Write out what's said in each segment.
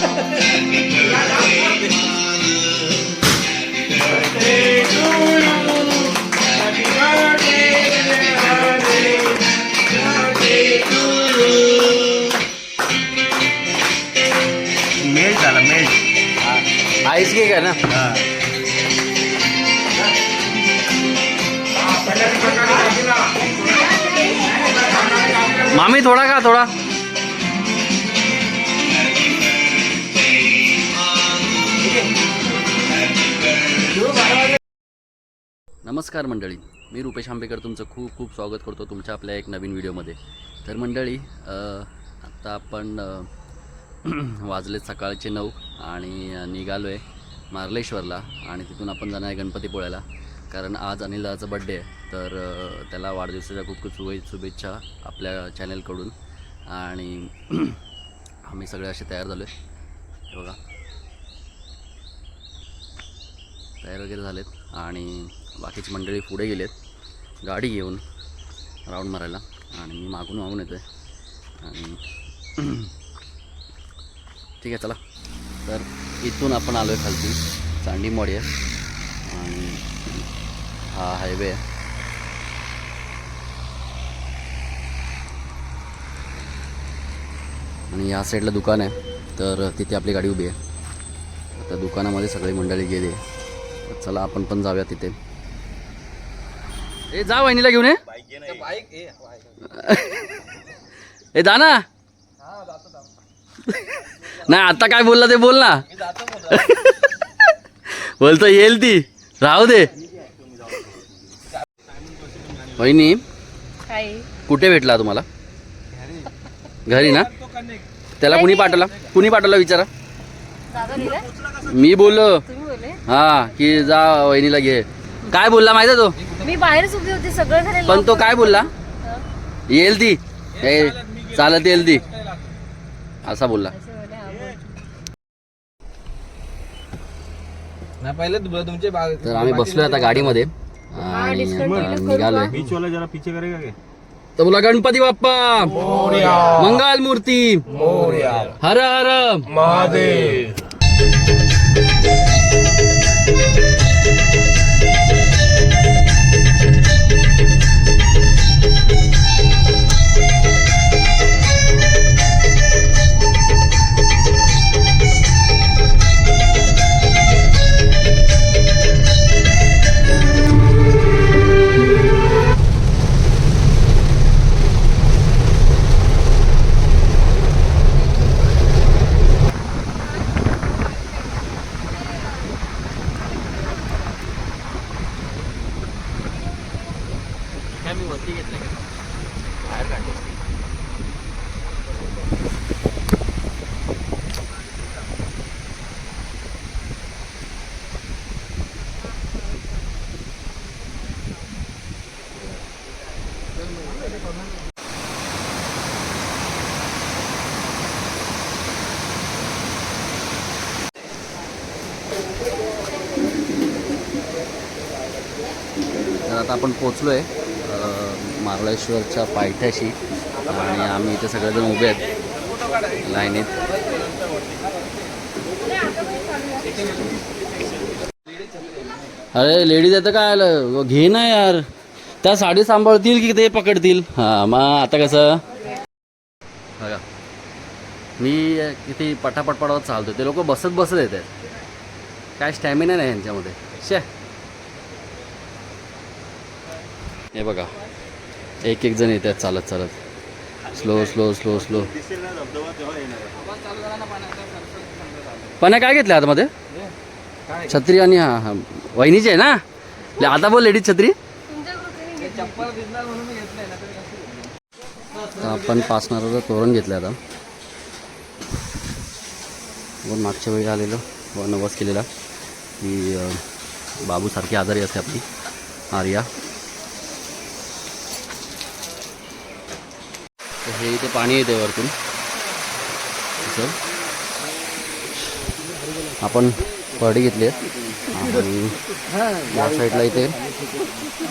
हाँ, मामी थोड़ा खा थोड़ा। नमस्कार मंडळी. मी रुपेश आंबेकर तुमचं खूप खूप स्वागत करतो तुमच्या आपल्या एक नवीन व्हिडिओमध्ये. तर मंडळी आत्ता आपण वाजले सकाळचे नऊ आणि निघालो आहे मार्लेश्वरला आणि तिथून आपण जाणार आहे गणपतीपुळ्याला कारण आज अनिलदाचा बड्डे आहे. तर त्याला वाढदिवसाच्या खूप खूप शुभे शुभेच्छा आपल्या चॅनलकडून आणि आम्ही सगळे असे तयार झालो आहे बघा. तयार वगैरे झालेत. आणि बाकीची मंडळी पुढे गेलेत. गाडी घेऊन राऊंड मारायला. आणि मी मागून मागून येतो आहे आणि ठीक आहे चला. तर इथून आपण आलो आहे खालती चांडीमोडी आहे. आणि हा हायवे आहे. आणि या साईडला दुकान आहे. तर तिथे आपली गाडी उभी आहे. त्या दुकानामध्ये सगळी मंडळी गेली तर चला आपण पण जाऊया तिथे. ए जा वहिनीला घेऊन ये ए जा ना. नाही आता काय बोलला ते बोल ना. बोलतो येईल ती. राहू दे. वहिनी कुठे भेटला तुम्हाला? घरी ना? त्याला कुणी पाठवला? कुणी पाठवला विचारा? मी बोलले. हा की जा वहिनीला घे. काय बोलला माहिती आहे तो? मी बाहेरच उभी होती सगळं झालं पण तो काय बोलला? येईल ती. चालत येईल ती. असा बोलला. तर आम्ही बसलोय आता गाडीमध्ये. आणि निघालोय. बीच वाला जरा पीछे करेगा क्या? तर बोला गणपती बाप्पा. मंगल मूर्ती. हर हर. महादेव. आता आपण पोचलो आहे मार्लेश्वरच्या पायथ्याशी. आणि आम्ही इथे सगळेजण उभे आहेत लाईनीत. अरे लेडीज येतं काय आलं घे ना यार. त्या साडी सांभाळतील की ते पकडतील? हां मग आता कसं? बघा. मी किती पटापट पटावत चालतो ते लोक बसत बसत येत आहेत काय स्टॅमिना नाही यांच्यामध्ये. शे. हे बघा. एक एक जण येतात चालत चालत. स्लो स्लो स्लो स्लो पण काय घेतलं आतमध्ये? छत्री आणि हा हा वहिनीची आहे ना? आता बोल लेडीज छत्री. आपण दिसणार म्हणून आपण तोरण घेतलं आता. पण मागच्या वेळी आलेलो नवस केलेला. की बाबूसारखी आजारी असते आपली आर्या. हे इथे पाणी येते वरतून. आपण पडी घेतली आहे या साईडला इथे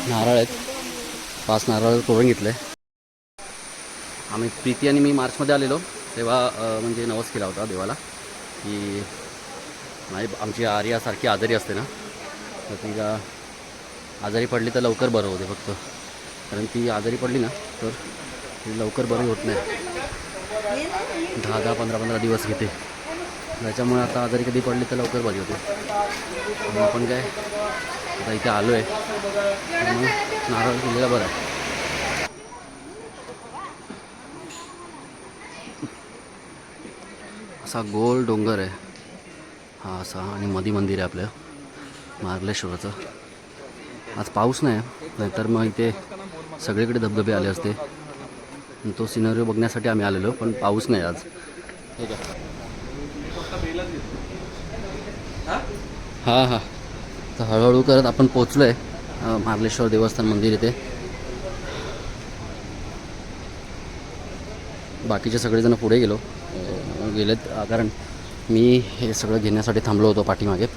नारळ आहेत. पाच नारळ तोरण घेतलं. आहे आम्ही प्रीती आणि मी मार्चमध्ये आलेलो. तेव्हा म्हणजे नवस केला होता देवाला. की नाही आमची आर्यासारखी आजारी असते ना. तर तिला आजारी पडली तर लवकर बरं होते फक्त. कारण ती आजारी पडली ना तर ती लवकर बरी होत नाही. दहा दहा पंधरा पंधरा दिवस घेते. त्याच्यामुळे आता आजारी कधी पडली तर लवकर बरी होते. मग आपण काय? आता इथे आलो आहे त्यामुळे नारळ केलेला बरं. आहे असा गोल डोंगर आहे. हा असा आणि मधी मंदिर आहे आपलं. मार्लेश्वराचं आज पाऊस नाही नाहीतर मग इथे सगळीकडे धबधबे आले असते. तो सिनरी बघण्यासाठी आम्ही आलेलो पण पाऊस नाही आज. ठीक आहे हां हां. तर हळूहळू करत आपण पोचलो आहे मार्लेश्वर देवस्थान मंदिर इथे. बाकीचे सगळेजण पुढे गेलो. गेलेत कारण मी हे सगळं घेण्यासाठी थांबलो होतो पाठीमागे.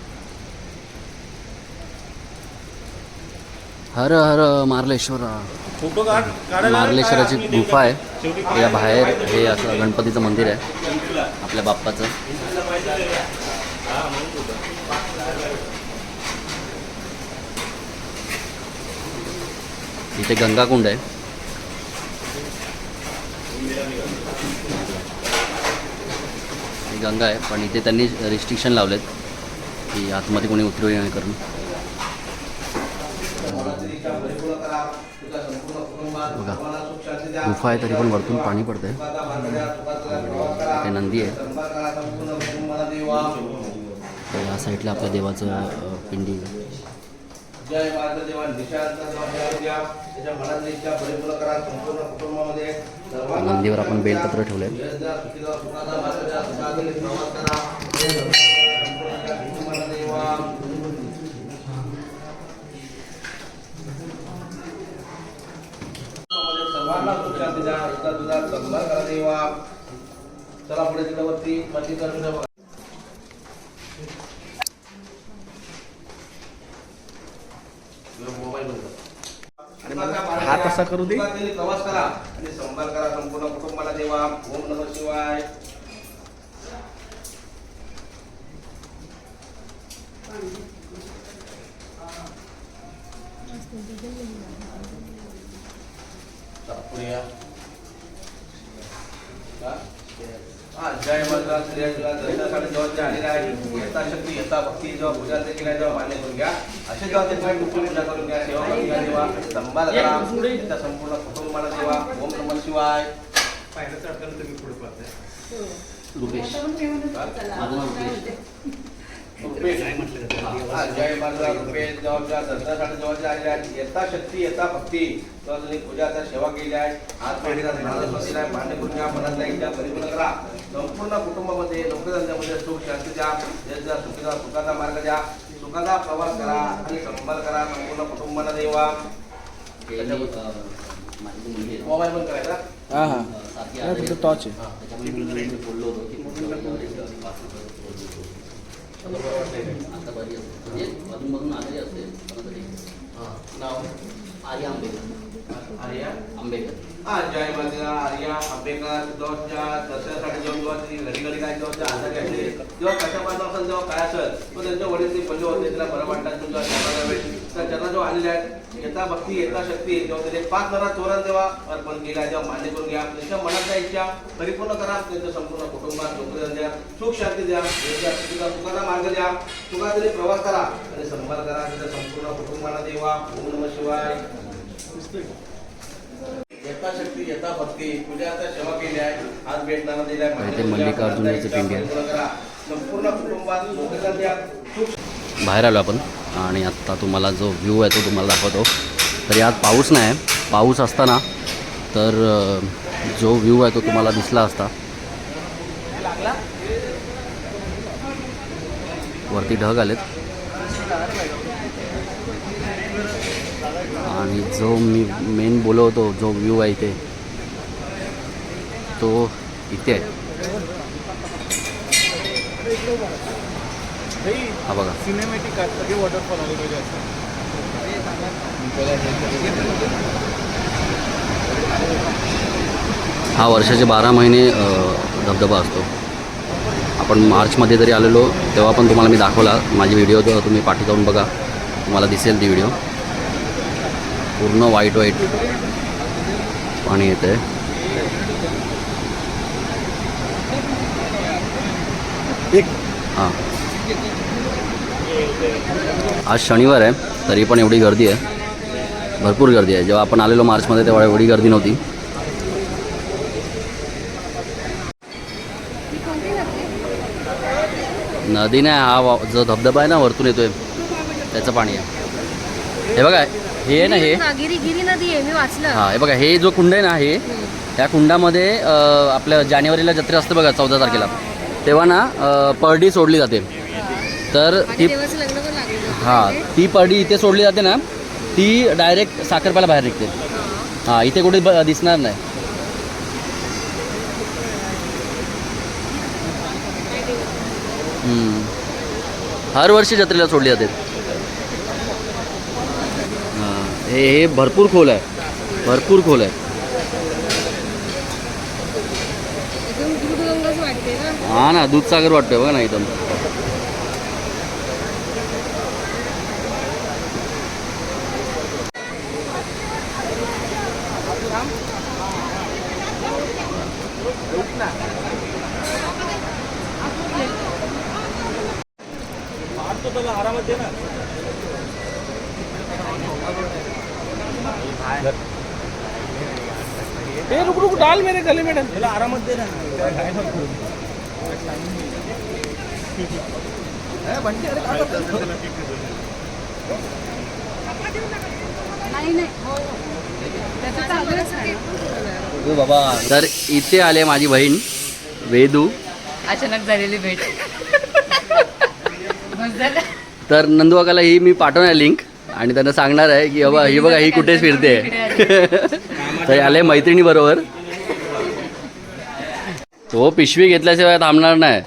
हर हर मार्लेश्वर मार्लेश्वराची गुफा आहे. या बाहेर हे असं गणपतीचं मंदिर आहे. आपल्या बाप्पाचं. इथे गंगाकुंड आहे. ही गंगा आहे पण इथे त्यांनी रिस्ट्रिक्शन लावलेत की आतमध्ये कोणी उतरू करून. बघा. गुफा आहे तरी पण वरतून पाणी पडतंय. ते नंदी आहे. या साईडला आपल्या देवाचं पिंडी. आहे. जय माझा देवा निशांत द्या. त्याच्या मनात इच्छा परिपूर्ण करा संपूर्ण कुटुंबामध्ये सर्वांना नंदीवर आपण बेलपत्र ठेवलं असा करू दे. प्रवास करा. आणि संभाल करा संपूर्ण कुटुंबाला देवा. ओम नम शिवाय चला, पुढे या. हा? हा, जय माता श्री तुला दर्शनासाठी जेव्हा ते आलेले आहे येता शक्ती येता भक्ती जेव्हा पूजा ते केल्या तेव्हा मान्य करून घ्या असे जेव्हा ते तुम्ही कुठली पूजा करून घ्या सेवा करून घ्या तेव्हा संभाल करा त्या संपूर्ण कुटुंबाला देवा ओम नम शिवाय रुपेश माझं नाव रुपेश रुपेश. हा, जय माता रुपेश जेव्हा दर्शनासाठी जेव्हा ते आलेले आहेत येता शक्ती येता भक्ती तेव्हा तुम्ही पूजाचा सेवा केली आहे हात पाडीला दिला आहे मान्य करून घ्या मनातल्या इच्छा परिपूर्ण करा संपूर्ण कुटुंबामध्ये लोकधंद्यामध्ये सुख शांती द्या द्या सुखीचा सुखाचा मार्ग द्या सुखाचा प्रवास करा आणि संभाल करा संपूर्ण कुटुंबाला देवा मोबाईल बंद करायचा. टॉच आहे त्याच्यामुळे मी तुला बोललो होतो की पुढच्या वेळेला एक पाच रुपये रोज देतो. आता बरी असते. म्हणजे मधून मधून आजारी असते. नाव? आर्या आंबेकर आर्या? आंबेकर हा जय माता आर्या आंबेकर दोषच्या दसऱ्यासाठी जेव्हा जेव्हा ती घडी घडी काय जेव्हा ते आजारी असले तेव्हा कशापासून असेल काय असेल तो त्यांच्या वडील ते पल्ले होते तिला बरं वाटतात तुमच्या चरणाला वेळ तर चरणा जेव्हा आलेले आहेत. येता भक्ती येता शक्ती तेव्हा त्याने पाच नरा तोरण तेव्हा अर्पण केला जेव्हा मान्य करून घ्या त्यांच्या मनातल्या इच्छा परिपूर्ण करा त्यांच्या संपूर्ण कुटुंबात नोकरी द्या सुख शांती द्या यश सुखाचा मार्ग द्या सुखाचा तरी प्रवास करा आणि संभाल करा त्यांच्या संपूर्ण कुटुंबाला देवा ओम नम शिवाय येता शक्ती येता भक्ती पूजाचा सेवा केली आहे. आज मल्लिकार्जुनाची पिंडी आहे. संपूर्ण कुटुंबात बाहेर आलो आपण. आणि आत्ता तुम्हाला जो व्ह्यू आहे तो तुम्हाला दाखवतो. तरी आज पाऊस नाही. आहे पाऊस असताना तर जो व्ह्यू आहे तो तुम्हाला दिसला असता. वरती ढग आलेत. आणि जो मी मेन बोलवतो जो व्ह्यू आहे इथे तो इथे आहे. हा बघा. सिनेमॅटिक सगळे वॉटरफॉल आले पाहिजे असं. हा वर्षाचे बारा महिने धबधबा असतो. आपण मार्चमध्ये जरी आलेलो तेव्हा पण तुम्हाला मी दाखवला. माझी व्हिडिओ तुम्ही पाठी जाऊन बघा तुम्हाला दिसेल ती व्हिडिओ पूर्ण वाईट वाईट पाणी येतं आहे हां. आज शनिवार आहे तरी पण एवढी गर्दी आहे. भरपूर गर्दी आहे. जेव्हा आपण आलेलो मार्चमध्ये तेव्हा एवढी गर्दी नव्हती. नदी नाही हा जो धबधबा आहे ना वरतून येतोय त्याचं पाणी आहे. हे बघा हे आहे ना हे. गिरी गिरी नदी आहे मी वाचलं. हां हे बघा हे जो कुंड आहे ना हे त्या कुंडामध्ये अं, आपल्या जानेवारीला जत्रा असते बघा चौदा तारखेला. तेव्हा ना अं, परडी सोडली जाते. तर ती देवाचं लग्न पण लागलं हां ती परडी इथे सोडली जाते ना ती डायरेक्ट साखरपाला बाहेर निघते. हां इथे कुठे ब- दिसणार नाही. हम्म. हर वर्षी जत्रेला सोडली जाते. हां हे भरपूर खोल आहे. भरपूर खोल आहे. हा ना दूधसागर वाटतोय बघा ना एकदम. आरामात दे ना. ए रुक रुक डाल मेरे गले में डाल आरामात दे ना। काय नको नाही नाही हो, हो. बाबा तर इथे आले माझी बहीण वेदू. अचानक झालेली भेट. तर नंदुवाकाला ही मी पाठवणार लिंक आणि त्यांना सांगणार आहे की बाबा ही बघा ही कुठेच फिरते. तर आले मैत्रिणी बरोबर तो पिशवी घेतल्याशिवाय थांबणार नाही.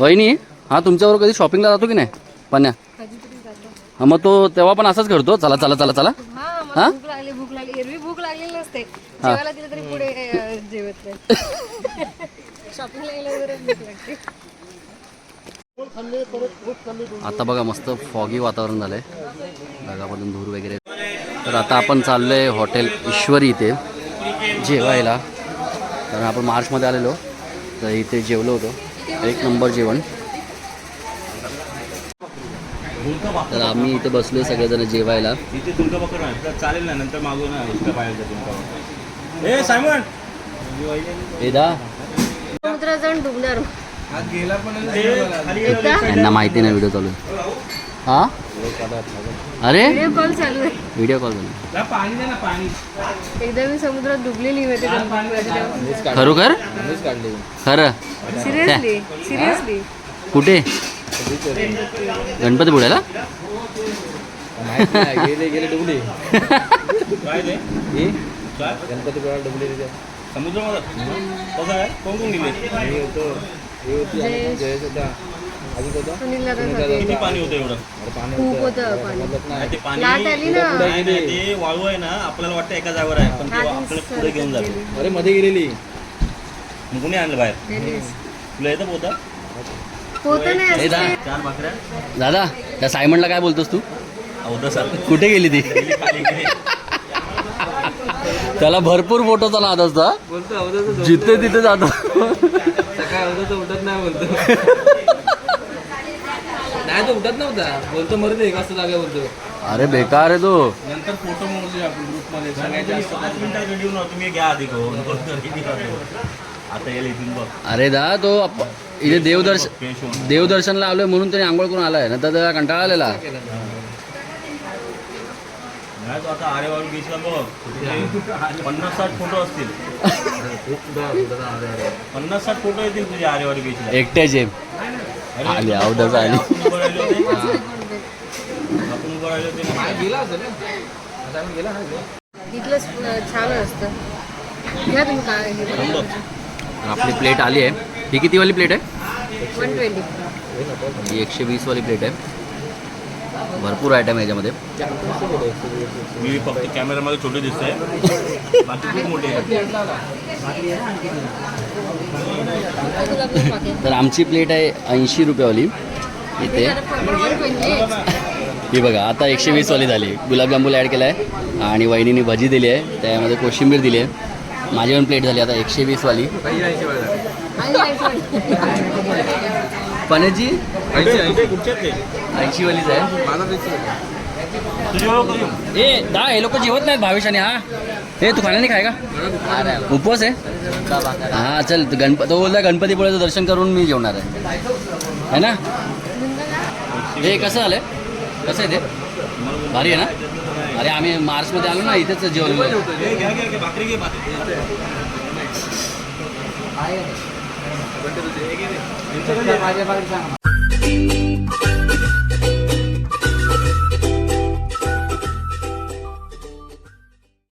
वहिनी हा तुमच्याबरोबर कधी शॉपिंगला जातो की नाही? पन्या हा मग तो तेव्हा पण असंच करतो? चला चला चला चला. हा नसते. जेवायला दिलं तरी पुढे अं, जेवत नाही. शॉपिंगला गेल्यावर भूक लागते. आता बघा मस्त फॉगी वातावरण झालंय. ढगामधून धूर वगैरे. तर आता आपण चाललोय हॉटेल ईश्वरी इथे जेवायला. कारण आपण मार्चमध्ये आलेलो तर इथे जेवलो होतो. एक नंबर जेवण. तर आम्ही इथे बसलोय सगळेजण जेवायला. इथे तुमका बकर चालेल ना नंतर मागू ना इतका पाहिजे तुमका ए सायमन! वेदा समुद्रात जाऊन डुबणार. यांना माहिती नाही व्हिडिओ चालू आहे. हा? अरे? व्हिडिओ कॉल चालू आहे. व्हिडिओ कॉल झाला पाणी दे ना पाणी. एकदा मी समुद्रात डुबलेली माहिती का? खरोखर? खरं. सिरियसली सिरियसली कुठे? गणपतीपुळ्याला? गेले गेले डुबली. काय? दे काय गणपतीपुळा डुबली कसं आहे? कोण कोण गेले. हे होतो हे होती जयेश. होता. किती. पाणी होतं एवढं? अरे पाणी खूप होतं. आली ना. ते वाळू आहे ना आपल्याला वाटतं एका जागेवर आहे पण आपल्याला पुढे घेऊन जाते. अरे मध्ये गेलेली. मग कोणी आणलं बाहेर. तुला येतं नाही असं. चार भाकऱ्या. दादा त्या सायमनला काय बोलतोस तू? अवधा साल कुठे गेली ती. त्याला भरपूर फोटोचा नाद असतो हा. बोलतो अवधाचं जिथे तिथे जातो. सकाळी अवधाचं उठत नाही बोलतो. नाही तो उठत नव्हता. बोलतो मरू दे एक वाजता जागा बोलतो. अरे बेकार आहे तो. नंतर फोटो मोजले आपण ग्रुपमध्ये सगळ्यात जास्त पाच मिनिटात तुम्ही घ्या आधी. अरे दा तो इथे देवदर्शन देवदर्शनला आलोय म्हणून त्याने आंघोळ करून आलाय ना तर त्याला कंटाळा आलेला. नाही तो आता आरेवाडी बीचला बघ. तिथे पन्नास साठ फोटो असतील. पन्नास साठ फोटो येतील तुझे आरेवाडी बीचला एकट्याचे. आली, अवधाच आली. आपण उभं राहिलो. गेला गेला छान असतं घ्या तुम्ही काय हे. तर आपली प्लेट आली आहे. ही किती वाली प्लेट आहे वन ट्वेंटी ही एकशे वीस वाली प्लेट आहे. भरपूर आयटम आहे याच्यामध्ये. मी फक्त कॅमेरामध्ये छोटे दिसतंय. बाकी खूप मोठे आहे. तर आमची प्लेट आहे ऐंशी रुपयावाली. इथे. ही बघा आता एकशे वीसवाली झाली. गुलाबजामुन ॲड केला आहे आणि वहिनीने भजी दिली आहे. त्यामध्ये कोशिंबीर दिली आहे. माझी पण प्लेट झाली. आता एकशे वीसवाली पनीरची ऐंशीवालीच आहे. ए दा हे लोक जेवत नाहीत भावेशाने हा. हे तू खाना नाही खाय का उपवास आहे? हा चल गणप तो बोलला गणपतीपुळ्याचं दर्शन करून मी जेवणार आहे. है ना? हे कसं आलं कसं आहे ते? भारी आहे ना? अरे आम्ही मार्चमध्ये आलो ना इथेच भाकरी माझ्या